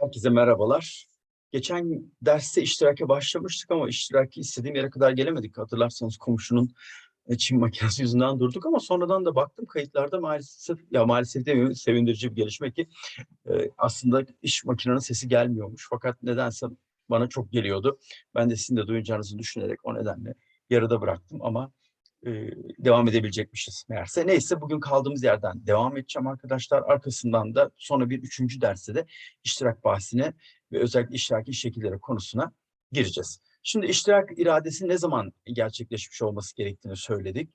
Herkese merhabalar. Geçen derste iştirake başlamıştık ama iştiraki istediğim yere kadar gelemedik. Hatırlarsanız komşunun e, Çin makinesi yüzünden durduk ama sonradan da baktım kayıtlarda maalesef ya maalesef demiyorum sevindirici bir gelişme ki e, aslında iş makinenin sesi gelmiyormuş. Fakat nedense bana çok geliyordu. Ben de sizin de duyacağınızı düşünerek o nedenle yarıda bıraktım ama devam edebilecekmişiz meğerse. Neyse bugün kaldığımız yerden devam edeceğim arkadaşlar. Arkasından da sonra bir üçüncü derste de iştirak bahsine ve özellikle iştiraki şekilleri konusuna gireceğiz. Şimdi iştirak iradesi ne zaman gerçekleşmiş olması gerektiğini söyledik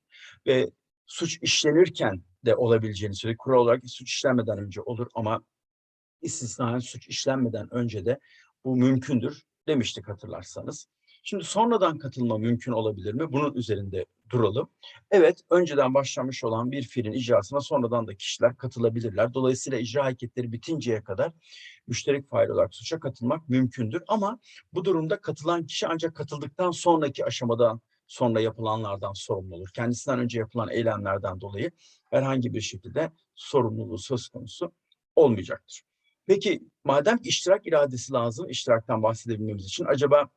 ve suç işlenirken de olabileceğini söyledik. Kural olarak suç işlenmeden önce olur ama istisnaen suç işlenmeden önce de bu mümkündür demiştik hatırlarsanız. Şimdi sonradan katılma mümkün olabilir mi? Bunun üzerinde duralım. Evet, önceden başlamış olan bir fiilin icrasına sonradan da kişiler katılabilirler. Dolayısıyla icra hareketleri bitinceye kadar müşterek fail olarak suça katılmak mümkündür. Ama bu durumda katılan kişi ancak katıldıktan sonraki aşamadan sonra yapılanlardan sorumlu olur. Kendisinden önce yapılan eylemlerden dolayı herhangi bir şekilde sorumluluğu söz konusu olmayacaktır. Peki madem iştirak iradesi lazım, iştiraktan bahsedebilmemiz için acaba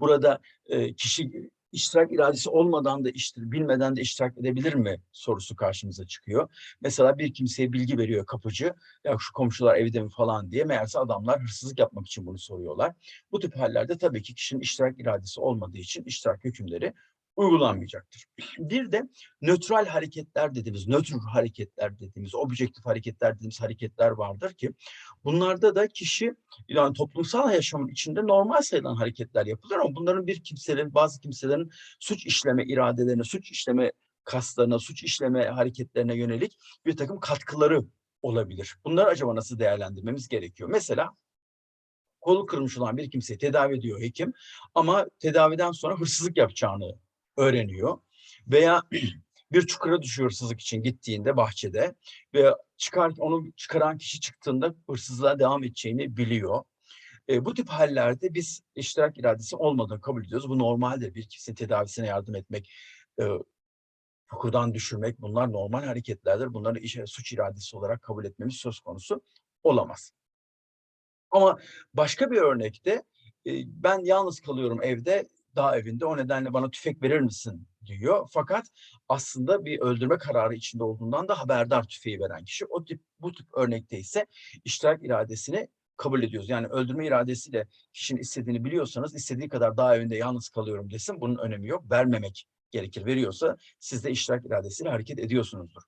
burada e, kişi iştirak iradesi olmadan da iştir, bilmeden de iştirak edebilir mi sorusu karşımıza çıkıyor. Mesela bir kimseye bilgi veriyor kapıcı, ya şu komşular evde mi falan diye meğerse adamlar hırsızlık yapmak için bunu soruyorlar. Bu tip hallerde tabii ki kişinin iştirak iradesi olmadığı için iştirak hükümleri uygulanmayacaktır. Bir de nötral hareketler dediğimiz, nötr hareketler dediğimiz, objektif hareketler dediğimiz hareketler vardır ki bunlarda da kişi yani toplumsal yaşamın içinde normal sayılan hareketler yapılır ama bunların bir kimselerin, bazı kimselerin suç işleme iradelerine, suç işleme kaslarına, suç işleme hareketlerine yönelik bir takım katkıları olabilir. Bunları acaba nasıl değerlendirmemiz gerekiyor? Mesela kolu kırmış olan bir kimseyi tedavi ediyor hekim ama tedaviden sonra hırsızlık yapacağını öğreniyor. Veya bir çukura düşüyor hırsızlık için gittiğinde bahçede ve çıkar onu çıkaran kişi çıktığında hırsızlığa devam edeceğini biliyor. E, bu tip hallerde biz iştirak iradesi olmadığını kabul ediyoruz. Bu normaldir. Bir kişinin tedavisine yardım etmek, e, çukurdan düşürmek bunlar normal hareketlerdir. Bunları işe, suç iradesi olarak kabul etmemiz söz konusu olamaz. Ama başka bir örnekte e, ben yalnız kalıyorum evde dağ evinde o nedenle bana tüfek verir misin diyor. Fakat aslında bir öldürme kararı içinde olduğundan da haberdar tüfeği veren kişi. O tip bu tip örnekte ise iştirak iradesini kabul ediyoruz. Yani öldürme iradesiyle kişinin istediğini biliyorsanız istediği kadar dağ evinde yalnız kalıyorum desin. Bunun önemi yok. Vermemek gerekir. Veriyorsa siz de iştirak iradesiyle hareket ediyorsunuzdur.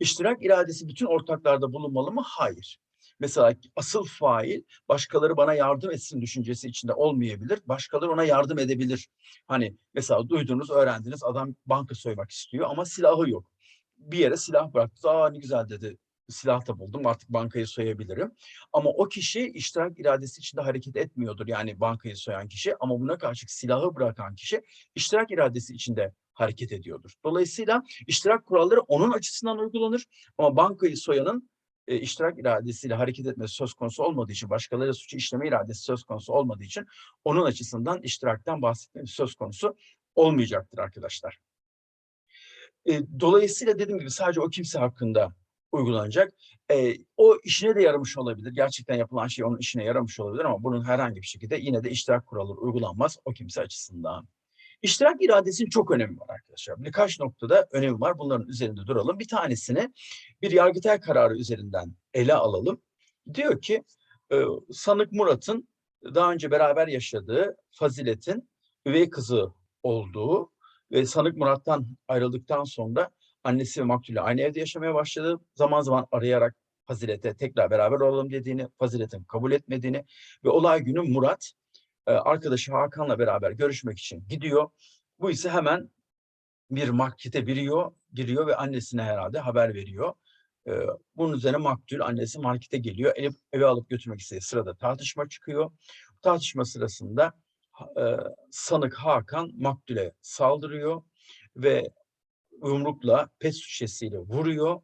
İştirak iradesi bütün ortaklarda bulunmalı mı? Hayır. Mesela asıl fail başkaları bana yardım etsin düşüncesi içinde olmayabilir. Başkaları ona yardım edebilir. Hani mesela duydunuz, öğrendiniz adam banka soymak istiyor ama silahı yok. Bir yere silah bıraktı. Aa ne güzel dedi. Silah da buldum artık bankayı soyabilirim. Ama o kişi iştirak iradesi içinde hareket etmiyordur. Yani bankayı soyan kişi ama buna karşılık silahı bırakan kişi iştirak iradesi içinde hareket ediyordur. Dolayısıyla iştirak kuralları onun açısından uygulanır ama bankayı soyanın e, iştirak iradesiyle hareket etmesi söz konusu olmadığı için, başkaları suçu işleme iradesi söz konusu olmadığı için onun açısından iştiraktan bahsetmemiz söz konusu olmayacaktır arkadaşlar. E, dolayısıyla dediğim gibi sadece o kimse hakkında uygulanacak. E, o işine de yaramış olabilir. Gerçekten yapılan şey onun işine yaramış olabilir ama bunun herhangi bir şekilde yine de iştirak kuralları uygulanmaz o kimse açısından. İştirak iradesinin çok önemi var arkadaşlar. Birkaç noktada önemi var. Bunların üzerinde duralım. Bir tanesini bir yargıtay kararı üzerinden ele alalım. Diyor ki e, sanık Murat'ın daha önce beraber yaşadığı Fazilet'in üvey kızı olduğu ve sanık Murat'tan ayrıldıktan sonra annesi ve maktule aynı evde yaşamaya başladı. Zaman zaman arayarak Fazilet'e tekrar beraber olalım dediğini, Fazilet'in kabul etmediğini ve olay günü Murat arkadaşı Hakan'la beraber görüşmek için gidiyor. Bu ise hemen bir markete giriyor, giriyor ve annesine herhalde haber veriyor. E, bunun üzerine maktul annesi markete geliyor. Eve, eve alıp götürmek istediği sırada tartışma çıkıyor. Tartışma sırasında e, sanık Hakan maktule saldırıyor ve yumrukla pet şişesiyle vuruyor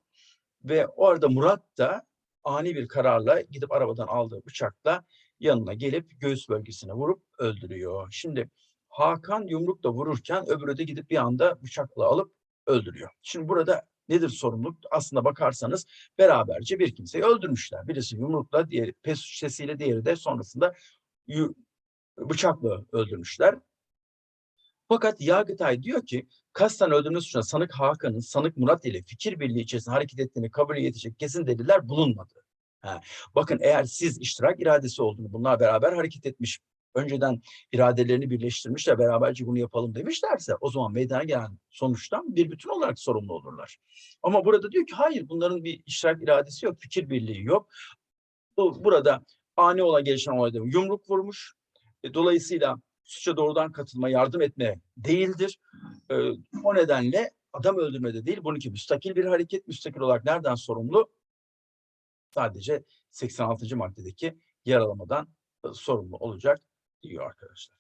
ve orada Murat da ani bir kararla gidip arabadan aldığı bıçakla yanına gelip göğüs bölgesine vurup öldürüyor. Şimdi Hakan yumrukla vururken öbürü de gidip bir anda bıçakla alıp öldürüyor. Şimdi burada Nedir sorumluluk? Aslında bakarsanız beraberce bir kimseyi öldürmüşler. Birisi yumrukla, diğeri pes şişesiyle, diğeri de sonrasında bıçakla öldürmüşler. Fakat Yargıtay diyor ki kasten öldürme suçuna sanık Hakan'ın sanık Murat ile fikir birliği içerisinde hareket ettiğini kabul yetecek kesin deliller bulunmadı. Ha, bakın eğer siz iştirak iradesi olduğunu bunlar beraber hareket etmiş, önceden iradelerini birleştirmişler, beraberce bunu yapalım demişlerse o zaman meydana gelen sonuçtan bir bütün olarak sorumlu olurlar. Ama burada diyor ki hayır bunların bir iştirak iradesi yok, fikir birliği yok. Bu, burada ani olan gelişen olayda yumruk vurmuş. E, Dolayısıyla suça doğrudan katılma, yardım etme değildir. E, o nedenle adam öldürmede değil, bununki müstakil bir hareket. Müstakil olarak nereden sorumlu? Sadece 86. maddedeki yaralamadan sorumlu olacak diyor arkadaşlar.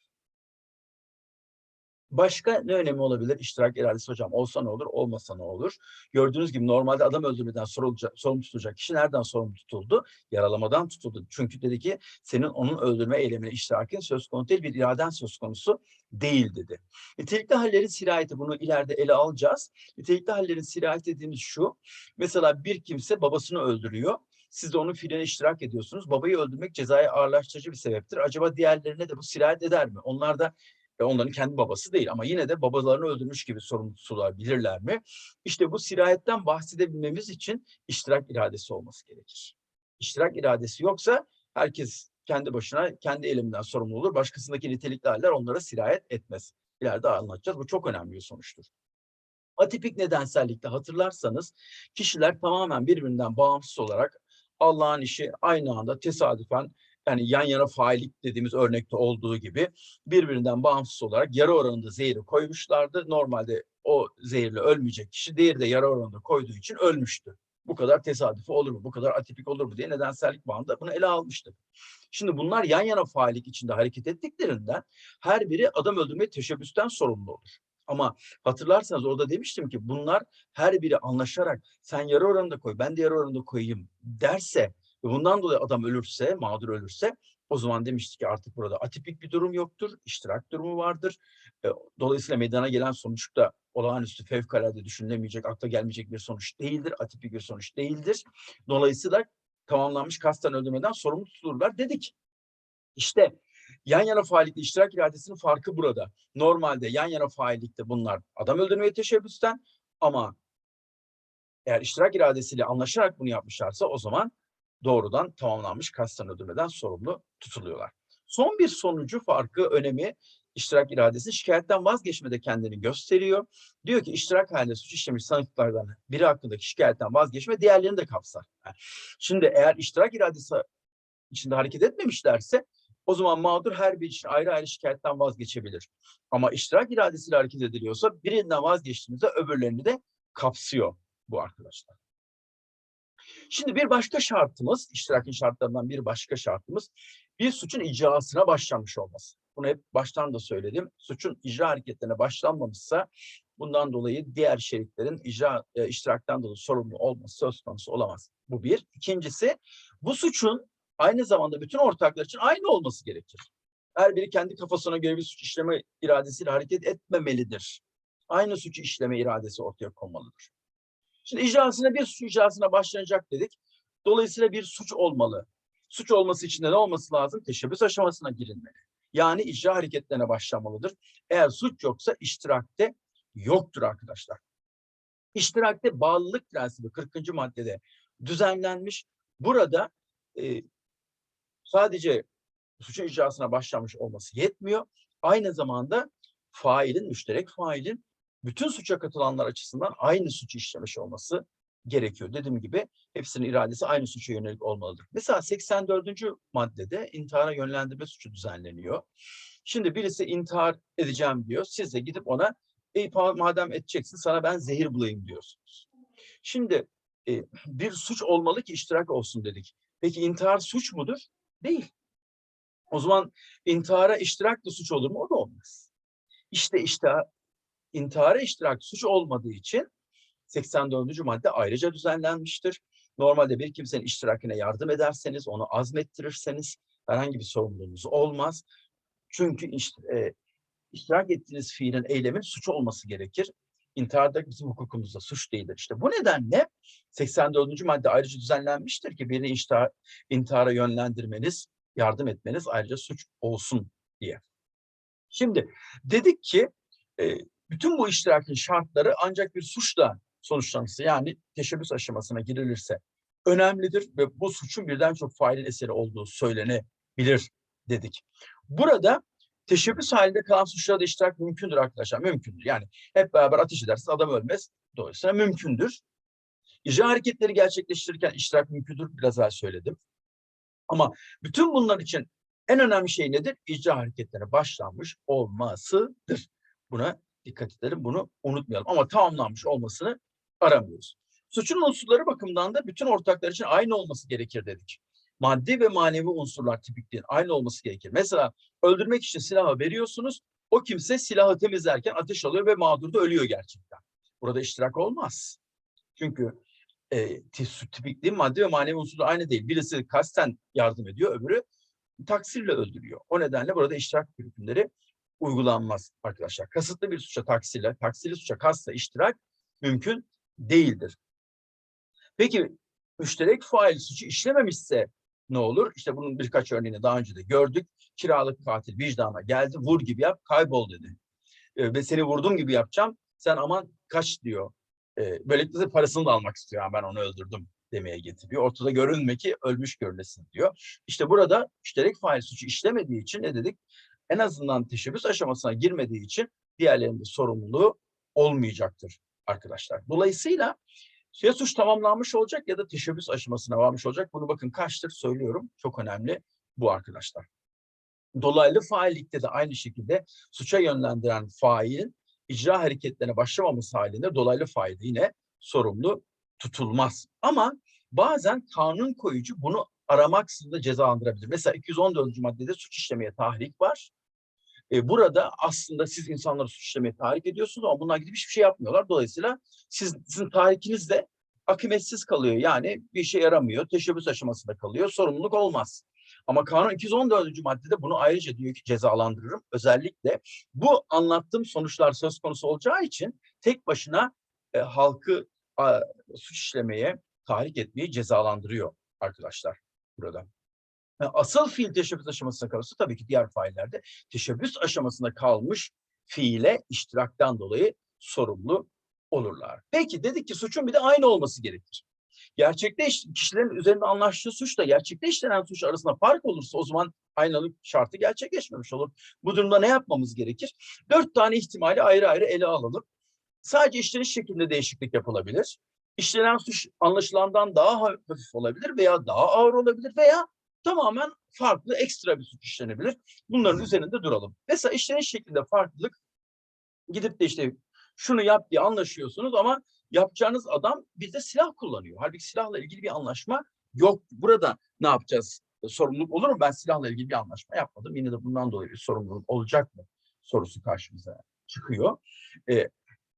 Başka ne önemi olabilir? İştirak iradesi hocam olsa ne olur, olmasa ne olur? Gördüğünüz gibi normalde adam öldürmeden sorumlu tutulacak kişi nereden sorumlu tutuldu? Yaralamadan tutuldu. Çünkü dedi ki senin onun öldürme eylemine iştirakin söz konusu değil, bir iraden söz konusu değil dedi. Nitelikli hallerin sirayeti bunu ileride ele alacağız. Nitelikli hallerin sirayet dediğimiz şu. Mesela bir kimse babasını öldürüyor. Siz de onun fiiline iştirak ediyorsunuz. Babayı öldürmek cezaya ağırlaştırıcı bir sebeptir. Acaba diğerlerine de bu sirayet eder mi? Onlar da ve onların kendi babası değil ama yine de babalarını öldürmüş gibi sorumlular bilirler mi? İşte bu sirayetten bahsedebilmemiz için iştirak iradesi olması gerekir. İştirak iradesi yoksa herkes kendi başına kendi eliminden sorumlu olur. Başkasındaki nitelikli haller onlara sirayet etmez. İleride anlatacağız. Bu çok önemli bir sonuçtur. Atipik nedensellikte hatırlarsanız kişiler tamamen birbirinden bağımsız olarak Allah'ın işi aynı anda tesadüfen yani yan yana faillik dediğimiz örnekte olduğu gibi birbirinden bağımsız olarak yarı oranında zehri koymuşlardı. Normalde o zehirle ölmeyecek kişi diğeri de yarı oranında koyduğu için ölmüştü. Bu kadar tesadüfi olur mu? Bu kadar atipik olur mu diye nedensellik bağında bunu ele almıştık. Şimdi bunlar yan yana faillik içinde hareket ettiklerinden her biri adam öldürme teşebbüsten sorumlu olur. Ama hatırlarsanız orada demiştim ki bunlar her biri anlaşarak sen yarı oranında koy ben de yarı oranında koyayım derse ve bundan dolayı adam ölürse, mağdur ölürse o zaman demiştik ki artık burada atipik bir durum yoktur, iştirak durumu vardır. E, Dolayısıyla meydana gelen sonuç da olağanüstü fevkalade düşünülemeyecek, akla gelmeyecek bir sonuç değildir, atipik bir sonuç değildir. Dolayısıyla tamamlanmış kasten öldürmeden sorumlu tutulurlar dedik. İşte yan yana faillikle iştirak iradesinin farkı burada. Normalde yan yana faillikte bunlar adam öldürmeye teşebbüsten ama eğer iştirak iradesiyle anlaşarak bunu yapmışlarsa o zaman doğrudan tamamlanmış kasten öldürmeden sorumlu tutuluyorlar. Son bir sonucu farkı, önemi iştirak iradesi şikayetten vazgeçmede kendini gösteriyor. Diyor ki iştirak halinde suç işlemiş sanıklardan biri hakkındaki şikayetten vazgeçme diğerlerini de kapsar. Şimdi eğer iştirak iradesi içinde hareket etmemişlerse o zaman mağdur her bir için ayrı ayrı şikayetten vazgeçebilir. Ama iştirak iradesiyle hareket ediliyorsa birinden vazgeçtiğimizde öbürlerini de kapsıyor bu arkadaşlar. Şimdi bir başka şartımız, iştirakin şartlarından bir başka şartımız bir suçun icrasına başlanmış olması. Bunu hep baştan da söyledim. Suçun icra hareketlerine başlanmamışsa bundan dolayı diğer şeriklerin icra e, iştiraktan dolayı sorumlu olması söz konusu olamaz. Bu bir. İkincisi bu suçun aynı zamanda bütün ortaklar için aynı olması gerekir. Her biri kendi kafasına göre bir suç işleme iradesiyle hareket etmemelidir. Aynı suçu işleme iradesi ortaya konmalıdır. Şimdi icrasına bir suç icrasına başlanacak dedik. Dolayısıyla bir suç olmalı. Suç olması için de ne olması lazım? Teşebbüs aşamasına girilmeli. Yani icra hareketlerine başlamalıdır. Eğer suç yoksa iştirakte yoktur arkadaşlar. İştirakte bağlılık prensibi 40. maddede düzenlenmiş. Burada e, sadece suçun icrasına başlamış olması yetmiyor. Aynı zamanda failin, müşterek failin bütün suça katılanlar açısından aynı suçu işlemiş olması gerekiyor. Dediğim gibi hepsinin iradesi aynı suça yönelik olmalıdır. Mesela 84. maddede intihara yönlendirme suçu düzenleniyor. Şimdi birisi intihar edeceğim diyor. Siz de gidip ona Ey madem edeceksin sana ben zehir bulayım diyorsunuz. Şimdi e, bir suç olmalı ki iştirak olsun dedik. Peki intihar suç mudur? Değil. O zaman intihara iştirak da suç olur mu? O da olmaz. İşte işte intihara iştirak suç olmadığı için 84. madde ayrıca düzenlenmiştir. Normalde bir kimsenin iştirakine yardım ederseniz, onu azmettirirseniz herhangi bir sorumluluğunuz olmaz. Çünkü işte, e, iştirak ettiğiniz fiilin, eylemin suç olması gerekir. İntihar da bizim hukukumuzda suç değildir. İşte bu nedenle 84. madde ayrıca düzenlenmiştir ki birini intihar, intihara yönlendirmeniz, yardım etmeniz ayrıca suç olsun diye. Şimdi dedik ki e, bütün bu iştirakin şartları ancak bir suçla sonuçlanırsa yani teşebbüs aşamasına girilirse önemlidir ve bu suçun birden çok failin eseri olduğu söylenebilir dedik. Burada teşebbüs halinde kalan suçlarda iştirak mümkündür arkadaşlar. Mümkündür. Yani hep beraber ateş edersiniz adam ölmez. Dolayısıyla mümkündür. İcra hareketleri gerçekleştirirken iştirak mümkündür. Biraz evvel söyledim. Ama bütün bunlar için en önemli şey nedir? İcra hareketlerine başlanmış olmasıdır. Buna dikkat edelim. Bunu unutmayalım. Ama tamamlanmış olmasını aramıyoruz. Suçun unsurları bakımından da bütün ortaklar için aynı olması gerekir dedik. Maddi ve manevi unsurlar tipikliğin aynı olması gerekir. Mesela öldürmek için silahı veriyorsunuz. O kimse silahı temizlerken ateş alıyor ve mağdur da ölüyor gerçekten. Burada iştirak olmaz. Çünkü e, tipikliğin maddi ve manevi unsurları aynı değil. Birisi kasten yardım ediyor, öbürü taksirle öldürüyor. O nedenle burada iştirak hükümleri uygulanmaz arkadaşlar. Kasıtlı bir suça taksirle, taksirli suça kastla iştirak mümkün değildir. Peki müşterek fail suçu işlememişse ne olur? İşte bunun birkaç örneğini daha önce de gördük. Kiralık katil vicdana geldi, vur gibi yap, kaybol dedi. E, ve seni vurduğum gibi yapacağım, sen aman kaç diyor. E, böylelikle de parasını da almak istiyor. Yani ben onu öldürdüm demeye getiriyor. Ortada görünme ki ölmüş görülesin diyor. İşte burada müşterek fail suçu işlemediği için ne dedik? En azından teşebbüs aşamasına girmediği için diğerlerinde sorumluluğu olmayacaktır arkadaşlar. Dolayısıyla ya suç tamamlanmış olacak ya da teşebbüs aşamasına varmış olacak. Bunu bakın kaçtır söylüyorum. Çok önemli bu arkadaşlar. Dolaylı faillikte de aynı şekilde suça yönlendiren failin icra hareketlerine başlamaması halinde dolaylı fail yine sorumlu tutulmaz. Ama bazen kanun koyucu bunu aramaksızın da cezalandırabilir. Mesela 214. maddede suç işlemeye tahrik var. E, burada aslında siz insanları suç işlemeye tahrik ediyorsunuz ama bunlar gidip hiçbir şey yapmıyorlar. Dolayısıyla siz, sizin tahrikiniz de akıbetsiz kalıyor. Yani bir işe yaramıyor. Teşebbüs aşamasında kalıyor. Sorumluluk olmaz. Ama kanun 214. maddede bunu ayrıca diyor ki cezalandırırım. Özellikle bu anlattığım sonuçlar söz konusu olacağı için tek başına e, halkı a, suç işlemeye tahrik etmeyi cezalandırıyor arkadaşlar burada. Asıl fiil teşebbüs aşamasına kalırsa tabii ki diğer faillerde teşebbüs aşamasında kalmış fiile iştiraktan dolayı sorumlu olurlar. Peki dedik ki suçun bir de aynı olması gerekir. Gerçekte iş, kişilerin üzerinde anlaştığı suçla gerçekte işlenen suç arasında fark olursa o zaman aynalık şartı gerçekleşmemiş olur. Bu durumda ne yapmamız gerekir? Dört tane ihtimali ayrı ayrı ele alalım. Sadece işleniş şeklinde değişiklik yapılabilir. İşlenen suç anlaşılandan daha hafif olabilir veya daha ağır olabilir veya tamamen farklı ekstra bir suç işlenebilir. Bunların üzerinde duralım. Mesela işleniş şeklinde farklılık gidip de işte şunu yap diye anlaşıyorsunuz ama yapacağınız adam bir de silah kullanıyor. Halbuki silahla ilgili bir anlaşma yok. Burada ne yapacağız? Sorumluluk olur mu? Ben silahla ilgili bir anlaşma yapmadım. Yine de bundan dolayı bir sorumluluk olacak mı? Sorusu karşımıza çıkıyor. Ee,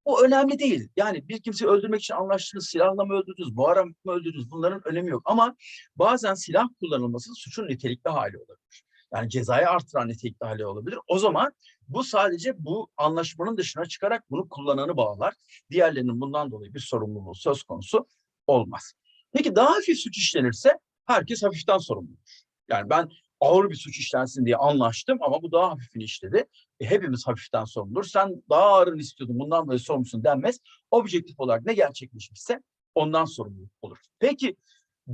bu önemli değil. Yani bir kimseyi öldürmek için anlaştınız, silahla mı öldürdünüz, bu ara mı öldürdünüz bunların önemi yok. Ama bazen silah kullanılması suçun nitelikli hali olabilir. Yani cezayı artıran nitelikli hali olabilir. O zaman bu sadece bu anlaşmanın dışına çıkarak bunu kullananı bağlar. Diğerlerinin bundan dolayı bir sorumluluğu söz konusu olmaz. Peki daha hafif suç işlenirse herkes hafiften sorumludur. Yani ben ağır bir suç işlensin diye anlaştım ama bu daha hafifini işledi. E, hepimiz hafiften sorumludur. Sen daha ağırını istiyordun bundan dolayı sorumlusun denmez. Objektif olarak ne gerçekleşmişse ondan sorumlu olur. Peki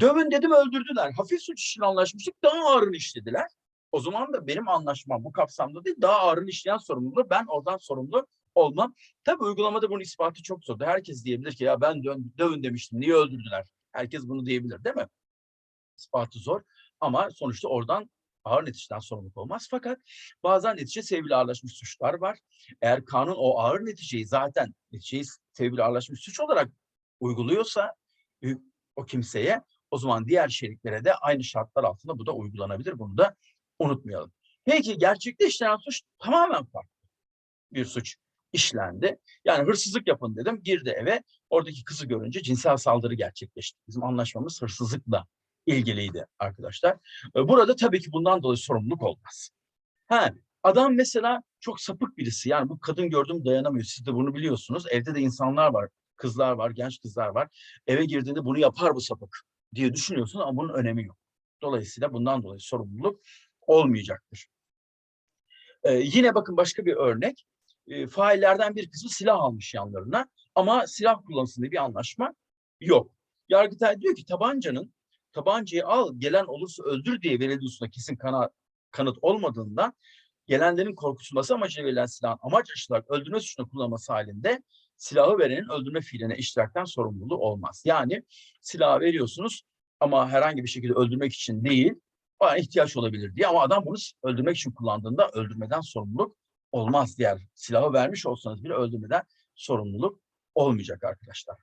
dövün dedim öldürdüler. Hafif suç için anlaşmıştık daha ağırını işlediler. O zaman da benim anlaşmam bu kapsamda değil daha ağırını işleyen sorumluluğu ben oradan sorumlu olmam. Tabii uygulamada bunun ispatı çok zor. Herkes diyebilir ki ya ben dön, dövün demiştim niye öldürdüler? Herkes bunu diyebilir değil mi? İspatı zor ama sonuçta oradan ağır neticeden sorumluluk olmaz. Fakat bazen netice sevgili ağırlaşmış suçlar var. Eğer kanun o ağır neticeyi zaten neticeyi sevgili ağırlaşmış suç olarak uyguluyorsa o kimseye o zaman diğer şeriklere de aynı şartlar altında bu da uygulanabilir. Bunu da unutmayalım. Peki gerçekte işlenen suç tamamen farklı bir suç işlendi. Yani hırsızlık yapın dedim. Girdi eve. Oradaki kızı görünce cinsel saldırı gerçekleşti. Bizim anlaşmamız hırsızlıkla ilgiliydi arkadaşlar. Burada tabii ki bundan dolayı sorumluluk olmaz. Ha, adam mesela çok sapık birisi. Yani bu kadın gördüm dayanamıyor. Siz de bunu biliyorsunuz. Evde de insanlar var. Kızlar var, genç kızlar var. Eve girdiğinde bunu yapar bu sapık diye düşünüyorsun ama bunun önemi yok. Dolayısıyla bundan dolayı sorumluluk olmayacaktır. Ee, yine bakın başka bir örnek. Ee, faillerden bir kısmı silah almış yanlarına ama silah kullansın diye bir anlaşma yok. Yargıtay diyor ki tabancanın tabancayı al gelen olursa öldür diye verildiği kesin kana, kanıt olmadığından gelenlerin korkutulması amacıyla verilen silahın amaç aşılarak öldürme suçuna kullanılması halinde silahı verenin öldürme fiiline iştirakten sorumluluğu olmaz. Yani silahı veriyorsunuz ama herhangi bir şekilde öldürmek için değil, bana ihtiyaç olabilir diye ama adam bunu öldürmek için kullandığında öldürmeden sorumluluk olmaz. Diğer silahı vermiş olsanız bile öldürmeden sorumluluk olmayacak arkadaşlar.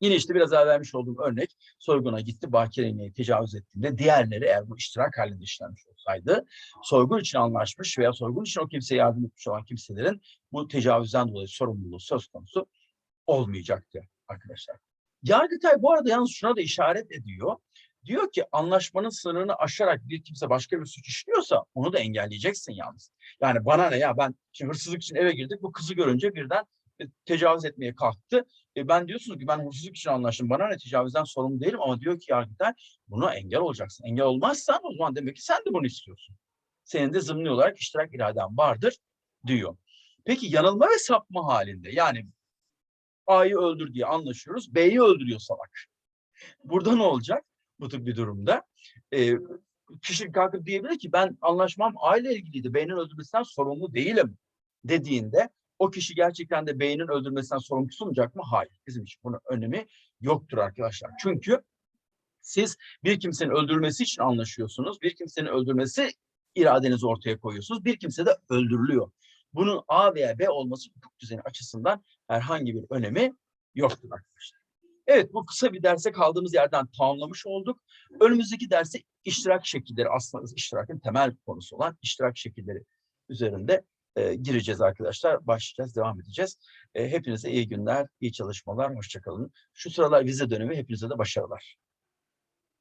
Yine işte biraz evvel vermiş olduğum örnek soyguna gitti Bakire'ye tecavüz ettiğinde diğerleri eğer bu iştirak halinde işlenmiş olsaydı soygun için anlaşmış veya soygun için o kimseye yardım etmiş olan kimselerin bu tecavüzden dolayı sorumluluğu söz konusu olmayacaktı arkadaşlar. Yargıtay bu arada yalnız şuna da işaret ediyor. Diyor ki anlaşmanın sınırını aşarak bir kimse başka bir suç işliyorsa onu da engelleyeceksin yalnız. Yani bana ne ya ben şimdi hırsızlık için eve girdik bu kızı görünce birden tecavüz etmeye kalktı. E ben diyorsunuz ki ben hırsızlık için anlaştım. Bana ne tecavüzden sorumlu değilim ama diyor ki Yargıtay buna engel olacaksın. Engel olmazsan o zaman demek ki sen de bunu istiyorsun. Senin de zımni olarak iştirak iraden vardır diyor. Peki yanılma ve sapma halinde yani A'yı öldür diye anlaşıyoruz. B'yi öldürüyor salak. Burada ne olacak bu tip bir durumda? Ee, kişi kalkıp diyebilir ki ben anlaşmam A ile ilgiliydi. B'nin öldürmesinden sorumlu değilim dediğinde o kişi gerçekten de beynin öldürmesinden sorumlu tutulmayacak mı? Hayır. Bizim için bunun önemi yoktur arkadaşlar. Çünkü siz bir kimsenin öldürmesi için anlaşıyorsunuz. Bir kimsenin öldürmesi iradenizi ortaya koyuyorsunuz. Bir kimse de öldürülüyor. Bunun A veya B olması hukuk düzeni açısından herhangi bir önemi yoktur arkadaşlar. Evet bu kısa bir derse kaldığımız yerden tamamlamış olduk. Önümüzdeki derse iştirak şekilleri aslında iştirakın temel konusu olan iştirak şekilleri üzerinde gireceğiz arkadaşlar. Başlayacağız, devam edeceğiz. Hepinize iyi günler, iyi çalışmalar, hoşçakalın. Şu sıralar vize dönemi hepinize de başarılar.